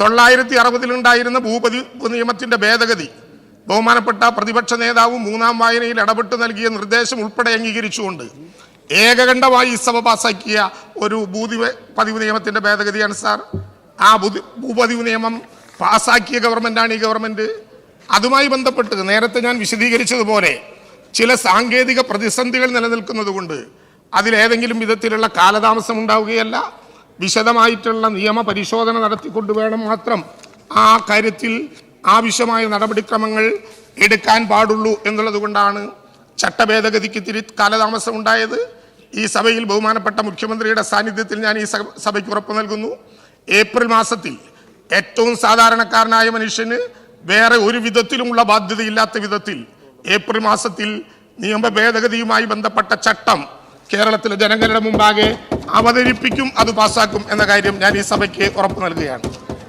തൊള്ളായിരത്തി അറുപതിലുണ്ടായിരുന്ന ഭൂപതി നിയമത്തിന്റെ ഭേദഗതി. ബഹുമാനപ്പെട്ട പ്രതിപക്ഷ നേതാവും മൂന്നാം വായനയിൽ ഇടപെട്ട് നൽകിയ നിർദ്ദേശം ഉൾപ്പെടെ അംഗീകരിച്ചുകൊണ്ട് ഏകകണ്ഠമായി ഈ സഭ പാസാക്കിയ ഒരു ഭൂതി പതിവ് നിയമത്തിന്റെ ഭേദഗതിയാണ് സാർ. ആ ഭൂപതിവ് നിയമം പാസാക്കിയ ഗവൺമെന്റാണ് ഈ ഗവൺമെന്റ്. അതുമായി ബന്ധപ്പെട്ട് നേരത്തെ ഞാൻ വിശദീകരിച്ചതുപോലെ ചില സാങ്കേതിക പ്രതിസന്ധികൾ നിലനിൽക്കുന്നതുകൊണ്ട് അതിലേതെങ്കിലും വിധത്തിലുള്ള കാലതാമസം ഉണ്ടാവുകയല്ല. വിശദമായിട്ടുള്ള നിയമ പരിശോധന നടത്തിക്കൊണ്ട് വേണം മാത്രം ആ കാര്യത്തിൽ ആവശ്യമായ നടപടിക്രമങ്ങൾ എടുക്കാൻ പാടുള്ളൂ എന്നുള്ളത് കൊണ്ടാണ് ചട്ടഭേദഗതിക്ക് തിരി കാലതാമസം ഉണ്ടായത്. ഈ സഭയിൽ ബഹുമാനപ്പെട്ട മുഖ്യമന്ത്രിയുടെ സാന്നിധ്യത്തിൽ ഞാൻ ഈ സഭയ്ക്ക് ഉറപ്പ് നൽകുന്നു. ഏപ്രിൽ മാസത്തിൽ ഏറ്റവും സാധാരണക്കാരനായ മനുഷ്യന് വേറെ ഒരു വിധത്തിലുമുള്ള ബാധ്യതയില്ലാത്ത വിധത്തിൽ ഏപ്രിൽ മാസത്തിൽ നിയമ ഭേദഗതിയുമായി ബന്ധപ്പെട്ട ചട്ടം കേരളത്തിലെ ജനങ്ങളുടെ മുമ്പാകെ അവതരിപ്പിക്കും അത് പാസ്സാക്കും എന്ന കാര്യം ഞാൻ ഈ സഭയ്ക്ക് ഉറപ്പ് നൽകുകയാണ്.